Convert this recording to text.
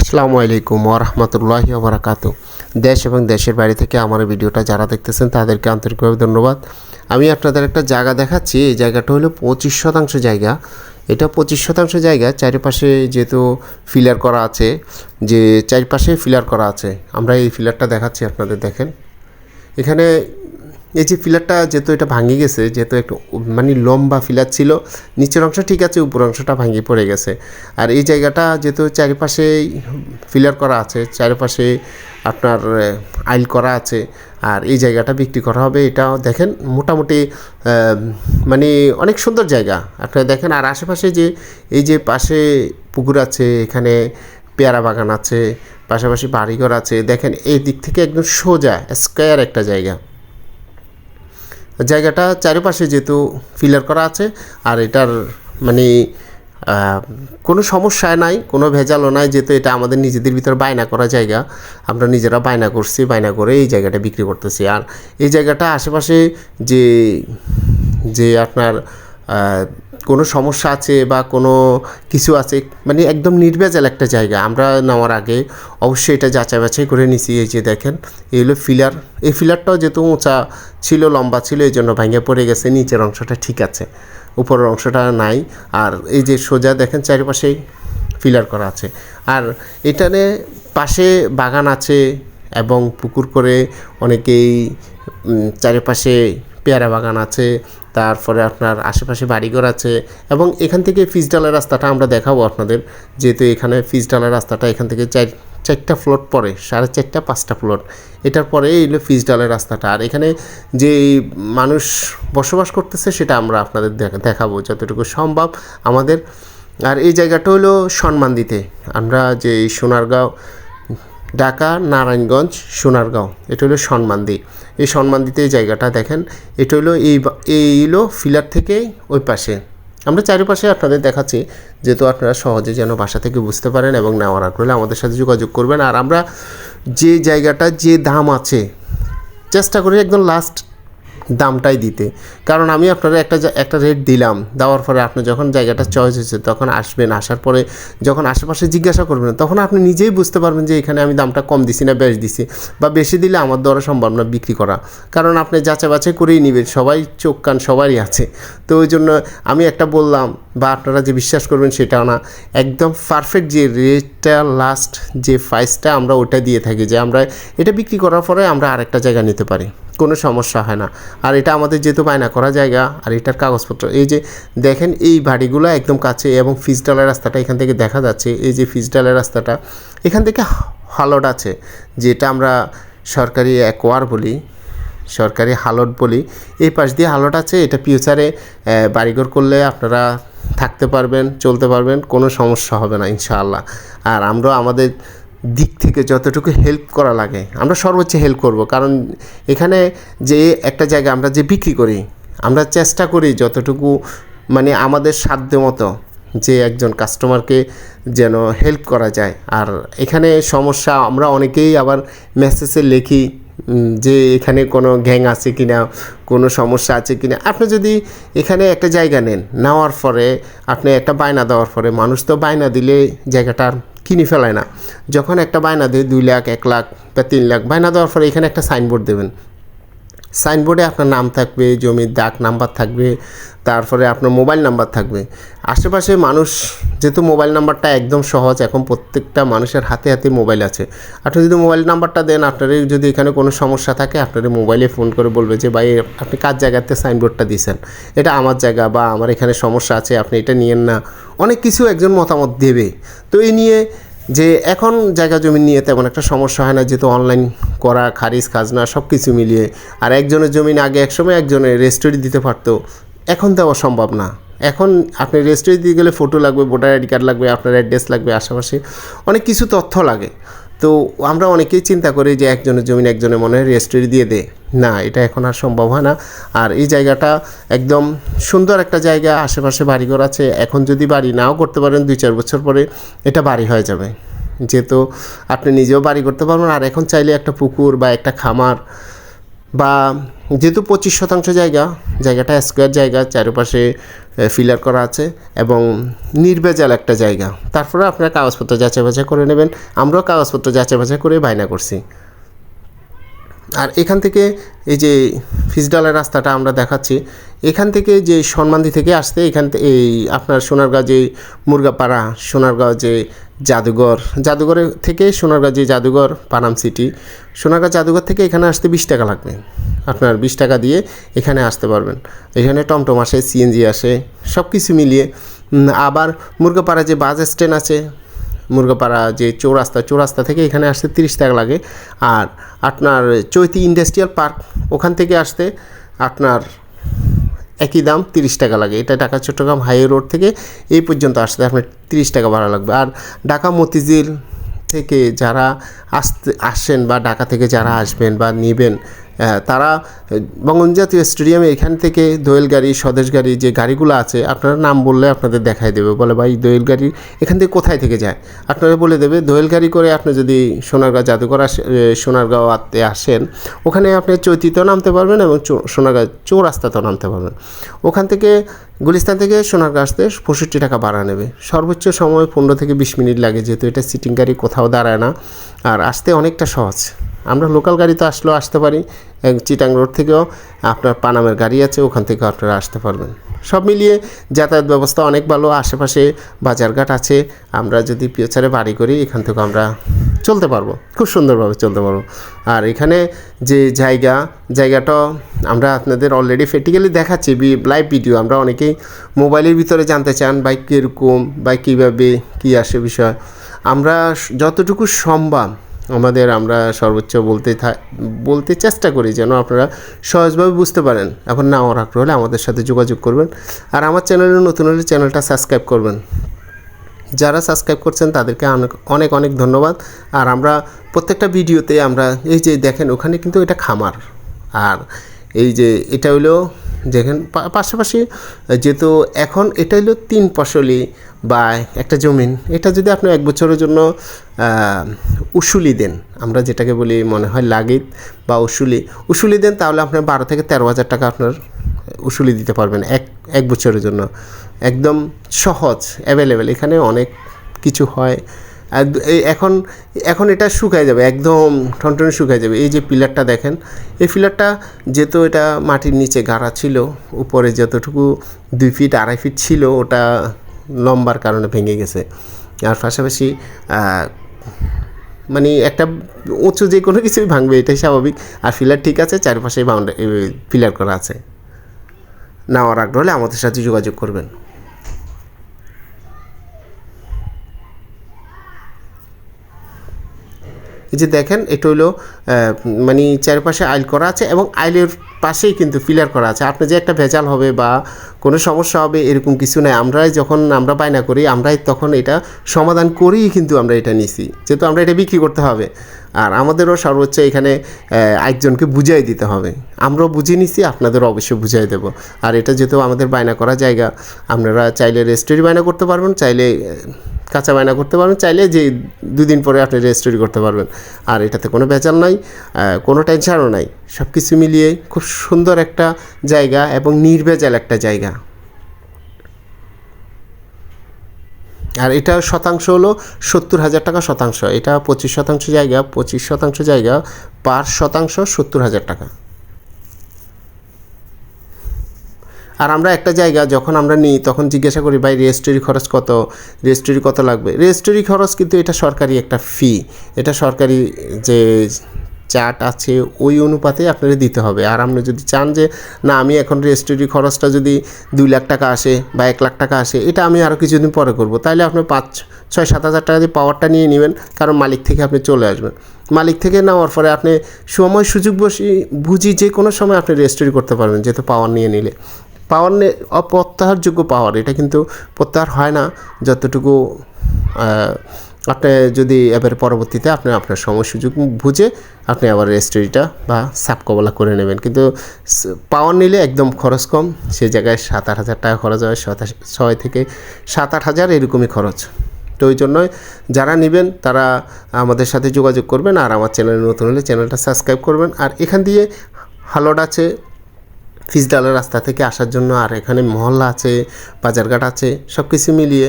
আসসালামু আলাইকুম ওরহমতুল্লাহি ওবরাকাত দেশ এবং দেশের বাইরে থেকে আমার ভিডিওটা যারা দেখতেছেন, তাদেরকে আন্তরিকভাবে ধন্যবাদ। আমি আপনাদের একটা জায়গা দেখাচ্ছি, এই জায়গাটা হলো পঁচিশ শতাংশ জায়গা। এটা পঁচিশ শতাংশ জায়গা, চারিপাশে যেহেতু ফিলার করা আছে, যে চারিপাশে ফিলার করা আছে। আমরা এই ফিলারটা দেখাচ্ছি আপনাদের, দেখেন। এখানে এই যে ফিলারটা যেহেতু এটা ভাঙে গেছে, যেহেতু একটু মানে লম্বা ফিলার ছিল, নিচের অংশ ঠিক আছে উপর অংশটা ভাঙে পড়ে গেছে। আর এই জায়গাটা যেহেতু চারিপাশে ফিলার করা আছে চারিপাশে আপনার আইল করা আছে, আর এই জায়গাটা বিক্রি করা হবে। এটা দেখেন মোটামুটি মানে অনেক সুন্দর জায়গা। আপনারা দেখেন, আর আশেপাশে যে, এই যে পাশে পুকুর আছে, এখানে পেয়ারা বাগান আছে, পাশাপাশি বাড়িঘর আছে, দেখেন এই দিক থেকে একদম সোজা, স্কোয়ার একটা জায়গা। জায়গাটা চারিপাশে যেহেতু ফিলার করা আছে, আর এটার মানে কোনো সমস্যায় নাই, কোনো ভেজালও নাই, যেহেতু এটা আমাদের নিজেদের ভিতরে বায়না করা জায়গা, আমরা নিজেরা বায়না করছি, বায়না করে এই জায়গাটা বিক্রি করতেছি। আর এই জায়গাটা আশেপাশে যে যে আপনার কোনো সমস্যা আছে বা কোনো কিছু আছে মানে একদম নির্ভেজাল একটা জায়গা। আমরা নেওয়ার আগে অবশ্যই এটা যাচাই বাছাই করে নিছি, এই যে দেখেন, এই হলো ফিলার। এই ফিলারটাও যেহেতু উঁচা ছিল, লম্বা ছিল, এই জন্য ভেঙে পড়ে গেছে, নিচের অংশটা ঠিক আছে, উপরের অংশটা নাই। আর এই যে সোজা দেখেন, চারিপাশেই ফিলার করা আছে। আর এটানে পাশে বাগান আছে এবং পুকুর করে অনেকেই চারিপাশে পেয়ারা বাগান আছে তারপরে আপনার আশেপাশে বাড়িঘর আছে এবং এখান থেকে ফিজডালের রাস্তাটা আমরা দেখাবো আপনাদের। যেহেতু এখানে ফিজডালের রাস্তাটা এখান থেকে চার, চারটা ফ্লোট পরে সাড়ে চারটা, পাঁচটা ফ্লোট এটার পরে এলো ফিজডালের রাস্তাটা। আর এখানে যে মানুষ বসবাস করতেছে সেটা আমরা আপনাদের দেখা- দেখাবো যতটুকু সম্ভব আমাদের। আর এই জায়গাটা হলো সম্মান দিতে। আমরা যে সোনারগাঁও, ঢাকা, নারায়ণগঞ্জ, সোনারগাঁও, এটা হলো সম্মানদি এই সম্মান দিতে এই জায়গাটা, দেখেন, এটা হলো এই এই হলো ফিলার থেকে ওই পাশে। আমরা চারিপাশে আপনাদের দেখাচ্ছি, যেহেতু আপনারা সহজে যেন বাসা থেকে বুঝতে পারেন এবং নেওয়ার আগ্রহে আমাদের সাথে যোগাযোগ করবেন। আর আমরা যে জায়গাটা, যে দাম আছে, চেষ্টা করি একদম লাস্ট দামটাই দিতে। কারণ আমি আপনারা একটা একটা রেট দিলাম, দেওয়ার পরে আপনি যখন জায়গাটা চয়েস হয়েছে তখন আসবেন, আসার পরে যখন আশেপাশে জিজ্ঞাসা করবেন, তখন আপনি নিজেই বুঝতে পারবেন যে এখানে আমি দামটা কম দিছি না বেশ দিছি বা বেশি দিলে আমার দ্বারা সম্ভব না বিক্রি করা। কারণ আপনি যাচাই বাছাই করেই নেবেন, সবাই চোখ কান সবারই আছে। তো ওই জন্য আমি একটা বললাম, বা আপনারা যে বিশ্বাস করবেন সেটাও না, একদম পারফেক্ট যে রেটটা লাস্ট যে প্রাইসটা আমরা ওটা দিয়ে থাকি যে আমরা এটা বিক্রি করার পরে আমরা আরেকটা জায়গা নিতে পারি। কোনো সমস্যা হয় না। আর এটা আমাদের যেহেতু বায়না করা জায়গা, আর এটার কাগজপত্র। এই যে দেখেন, এই বাড়িগুলো একদম কাছে এবং ফিজডালের রাস্তাটা এখান থেকে দেখা যাচ্ছে। এই যে ফিজডালের রাস্তাটা, এখান থেকে হালট আছে, যেটা আমরা সরকারি অ্যাকোয়ার বলি, সরকারি হালট বলি। এই পাশ দিয়ে হালট আছে, এটা ফিউচারে বাড়িঘর করলে আপনারা থাকতে পারবেন, চলতে পারবেন, কোনো সমস্যা হবে না, ইনশাআল্লাহ। আর আমরা আমাদের দিক থেকে যতটুকু হেল্প করা লাগে। আমরা সর্বোচ্চ হেল্প করব। কারণ এখানে যে একটা জায়গা আমরা যে বিক্রি করি, আমরা চেষ্টা করি যতটুকু মানে আমাদের সাধ্য মতো যে একজন কাস্টমারকে যেন হেল্প করা যায়। আর এখানে সমস্যা, আমরা অনেকেই আবার মেসেজে লিখি যে এখানে কোনো গ্যাং আছে কি না কোনো সমস্যা আছে কি না আপনি যদি এখানে একটা জায়গা নেন, নেওয়ার পরে আপনি একটা বায়না দেওয়ার পরে মানুষ তো বায়না দিলে জায়গাটা আর কিনে ফেলায় না। যখন একটা বায়না দেয় দুই লাখ, এক লাখ বা তিন লাখ, বায়না দেওয়ার পরে এখানে একটা সাইনবোর্ড দেবেন। সাইনবোর্ডে আপনার নাম থাকবে, জমির দাগ নাম্বার থাকবে, তারপরে আপনার মোবাইল নাম্বার থাকবে। আশেপাশে মানুষ, যেহেতু মোবাইল নাম্বারটা একদম সহজ, এখন প্রত্যেকটা মানুষের হাতে হাতে মোবাইল আছে। আপনি যদি মোবাইল নাম্বারটা দেন, আপনার যদি এখানে কোনো সমস্যা থাকে, আপনার মোবাইলে ফোন করে বলবে যে, ভাই, আপনি কার জায়গাতে সাইনবোর্ডটা দিয়েছেন? এটা আমার জায়গা বা আমার এখানে সমস্যা আছে, আপনি এটা নিয়েন না। অনেক কিছু একজন মতামত দেবে। তো এই নিয়ে যে এখন জায়গা জমি নিয়ে তেমন একটা সমস্যা হয় না, যেহেতু অনলাইন করা, খারিজ, খাজনা সব কিছু মিলিয়ে। আর একজনের জমিন আগে একসময় একজনের রেজিস্ট্রি দিতে পারতো। এখন দেওয়া সম্ভব না। এখন আপনি রেজিস্ট্রি দিতে গেলে ফটো লাগবে ভোটার আইডি কার্ড লাগবে, আপনার অ্যাড্রেস লাগবে, আশেপাশে অনেক কিছু তথ্য লাগে। তো আমরা অনেকেই চিন্তা করি যে একজনের জমিন একজনের মনে হয় রেজিস্ট্রি দিয়ে দে। না, এটা এখন আর সম্ভব হয় না। আর এই জায়গাটা একদম সুন্দর একটা জায়গা, আশেপাশে বাড়িঘর আছে। এখন যদি বাড়ি নাও করতে পারেন, দুই চার বছর পরে এটা বাড়ি হয়ে যাবে। যেহেতু আপনি নিজেও বাড়ি করতে পারবেন, আর এখন চাইলে একটা পুকুর বা একটা খামার বা যেহেতু পঁচিশ শতাংশ জায়গা, জায়গাটা স্কোয়ার জায়গা, চারপাশে ফিলার করা আছে এবং নির্বেজাল একটা জায়গা। তারপরে আপনার কাগজপত্র যাচাই বাছাই করে নেবেন। আমরাও কাগজপত্র যাচাই বাছাই করে বায়না করছি। আর এখান থেকে এই যে ফিজডালের রাস্তাটা আমরা দেখাচ্ছি, এখান থেকে যে সম্মানদি থেকে আসতে এখান এই আপনার সোনারগাঁও যে মুরগাপাড়া, সোনারগাঁও যে জাদুঘর জাদুঘরের থেকে সোনারগাঁও যে জাদুঘর, পানাম সিটি, সোনারগাঁও জাদুঘর থেকে এখানে আসতে বিশ টাকা লাগবে। আপনার বিশ টাকা দিয়ে এখানে আসতে পারবেন। এখানে টমটম আসে, সিএনজি আসে সব কিছু মিলিয়ে আবার মুরগাপাড়া যে বাস স্ট্যান্ড আছে মুরগাপাড়া যে চৌরাস্তা চৌরাস্তা থেকে এখানে আসতে তিরিশ টাকা লাগে। আর আপনার চৈতি ইন্ডাস্ট্রিয়াল পার্ক, ওখান থেকে আসতে আপনার একই দাম তিরিশ টাকা লাগে। এটা ঢাকা, চট্টগ্রাম হাইওয়ে রোড থেকে এই পর্যন্ত আসতে আপনার তিরিশ টাকা ভাড়া লাগবে। আর ঢাকা মতিঝিল থেকে যারা আসতে, আসেন বা ঢাকা থেকে যারা আসবেন বা নেবেন তারা আহ, বঙ্গবন্ধু জাতীয় স্টেডিয়ামে এখান থেকে দোয়েল গাড়ি স্বদেশ গাড়ি যে গাড়িগুলো আছে আপনারা নাম বললে আপনাদের দেখাই দেবে। বলে ভাই দোয়েল গাড়ি এখান থেকে কোথায় থেকে যায়? আপনারা বলে দেবে দোয়েল গাড়ি করে আপনি যদি সোনারগাঁও জাদুঘর আসে এ, সোনারগাঁও আতে আসেন ওখানে আপনি চৈতিতেও নামতে পারবেন এবং সোনারগাঁও চৌরাস্তাতেও নামতে পারবেন। ওখান থেকে গুলিস্তান থেকে সোনারগাঁও আসতে পঁয়ষট্টি টাকা ভাড়া নেবে। সর্বোচ্চ সময় পনেরো থেকে বিশ মিনিট লাগে যেহেতু এটা সিটিং গাড়ি কোথাও দাঁড়ায় না। আর আসতে অনেকটা সহজ। আমরা লোকাল গাড়িতে আসলেও আসতে পারি চিটাং রোড থেকেও আপনার পানামের গাড়ি আছে, ওখান থেকে আপনারা আসতে পারবেন। সব মিলিয়ে যাতায়াত ব্যবস্থা অনেক ভালো, আশেপাশে বাজারঘাট আছে, আমরা যদি পিওচারে বাড়ি করি, এখান থেকে আমরা চলতে পারব, খুব সুন্দরভাবে চলতে পারব। আর এখানে যে জায়গা, জায়গাটা আমরা আপনাদের অলরেডি প্র্যাকটিক্যালি দেখাচ্ছি লাইভ ভিডিও আমরা অনেকেই মোবাইলের ভিতরে জানতে চান বাইক কীরকম বাইক কীভাবে, কী আসে বিষয়। আমরা যতটুকু সম্ভব আমাদের আমরা সর্বোচ্চ বলতে বলতে চেষ্টা করি যেন আপনারা সহজভাবে বুঝতে পারেন। এখন না আমার আগ্রহ হলে আমাদের সাথে যোগাযোগ করবেন। আর আমার চ্যানেলে নতুন হলে চ্যানেলটা সাবস্ক্রাইব করবেন। যারা সাবস্ক্রাইব করছেন তাদেরকে অনেক অনেক ধন্যবাদ। আর আমরা প্রত্যেকটা ভিডিওতে আমরা এই যে দেখেন ওখানে কিন্তু এটা খামার। আর এই যে এটা হইল দেখেন, পা- পাশাপাশি যেহেতু এখন এটা হলো তিন ফসলি বা একটা জমিন, এটা যদি আপনি এক বছরের জন্য উসুলি দেন, আমরা যেটাকে বলি, মনে হয় লাগিত বা উসুলি উসুলি দেন তাহলে আপনার বারো থেকে তেরো হাজার টাকা আপনার উসুলি দিতে পারবেন এক এক বছরের জন্য। একদম সহজ অ্যাভেলেবেল এখানে অনেক কিছু হয়। এখন এখন এটা শুকায় যাবে, একদম টনটনে শুকায় যাবে। এই যে পিলারটা দেখেন, এই পিলারটা যেহেতু এটা মাটির নিচে গাড়া ছিল, উপরে যতটুকু দুই ফিট, আড়াই ফিট ছিল, ওটা লম্বার কারণে ভেঙে গেছে। আর পাশাপাশি মানে একটা উঁচু যে কোনো কিছুই ভাঙবে, এটাই স্বাভাবিক। আর ফিলার ঠিক আছে চারপাশে বাউন্ডারি ফিলার করা আছে। নেওয়ার আগ্রহ হলে আমাদের সাথে যোগাযোগ করবেন। এই যে দেখেন, এটা হলো মানে চারপাশে আইল করা আছে এবং আইলের পাশেই কিন্তু ফিলার করা আছে। আপনি যে একটা ভেজাল হবে বা কোনো সমস্যা হবে, এরকম কিছু নয় আমরাই যখন আমরা বায়না করি, আমরাই তখন এটা সমাধান করেই কিন্তু আমরা এটা নিছি। যেহেতু আমরা এটা বিক্রি করতে হবে। আর আমাদেরও সর্বোচ্চ এখানে একজনকে বুঝাই দিতে হবে। আমরাও বুঝিয়ে নিছি, আপনাদেরও অবশ্যই বুঝাই দেবো। আর এটা যেহেতু আমাদের বায়না করা জায়গা, আপনারা চাইলে রেজিস্ট্রি বায়না করতে পারবেন, চাইলে কাঁচা বায়না করতে পারবেন, চাইলে যে দুদিন পরে আপনি রেজিস্ট্রি করতে পারবেন। আর এটাতে কোনো বেচাল নাই কোনো টেনশানও নাই। সব কিছু মিলিয়ে খুব সুন্দর একটা জায়গা এবং নির্ভেজাল একটা জায়গা। আর এটা শতাংশ হলো সত্তর হাজার টাকা শতাংশ। এটা পঁচিশ শতাংশ জায়গা, পঁচিশ শতাংশ জায়গা, পার শতাংশ সত্তর হাজার টাকা। আর আমরা একটা জায়গা যখন আমরা নিই, তখন জিজ্ঞাসা করি, ভাই রেজিস্ট্রি খরচ কত? রেজিস্ট্রি কত লাগবে? রেজিস্ট্রি খরচ কিন্তু এটা সরকারি একটা ফি এটা সরকারি যে চার্ট আছে, ওই অনুপাতে আপনাদের দিতে হবে। আর আপনি যদি চান যে, না, আমি এখন রেজিস্ট্রি খরচটা যদি দুই লাখ টাকা আসে বা এক লাখ টাকা আসে, এটা আমি আরও কিছুদিন পরে করব। তাহলে আপনি পাঁচ, ছয়, সাত হাজার টাকা দিয়ে পাওয়ারটা নিয়ে নেবেন, কারণ মালিক থেকে আপনি চলে আসবেন। মালিক থেকে নেওয়ার পরে আপনি সময় সুযোগ বসি, বুঝি যে কোনো সময় আপনি রেজিস্ট্রি করতে পারবেন, যেহেতু পাওয়ার নিয়ে নিলে। পাওয়ার নে অপ্রত্যাহারযোগ্য পাওয়ার, এটা কিন্তু প্রত্যাহার হয় না। যতটুকু আপনি যদি এবার পরবর্তীতে আপনি আপনার সময় সুযোগ বুঝে আপনি আবার রেজিস্ট্রিটা বা সাব কবলা করে নেবেন। কিন্তু পাওয়ার নিলে একদম খরচ কম। সে জায়গায় সাত আট হাজার টাকা খরচ হয়, ছয় থেকে সাত আট হাজার এরকমই খরচ। তো ওই জন্যই যারা নেবেন, তারা আমাদের সাথে যোগাযোগ করবেন আর আমার চ্যানেলে নতুন হলে চ্যানেলটা সাবস্ক্রাইব করবেন। আর এখান দিয়ে হালট আছে ফিসডালের রাস্তা থেকে আসার জন্য আর এখানে মহল্লা আছে বাজারঘাট আছে সব কিছু মিলিয়ে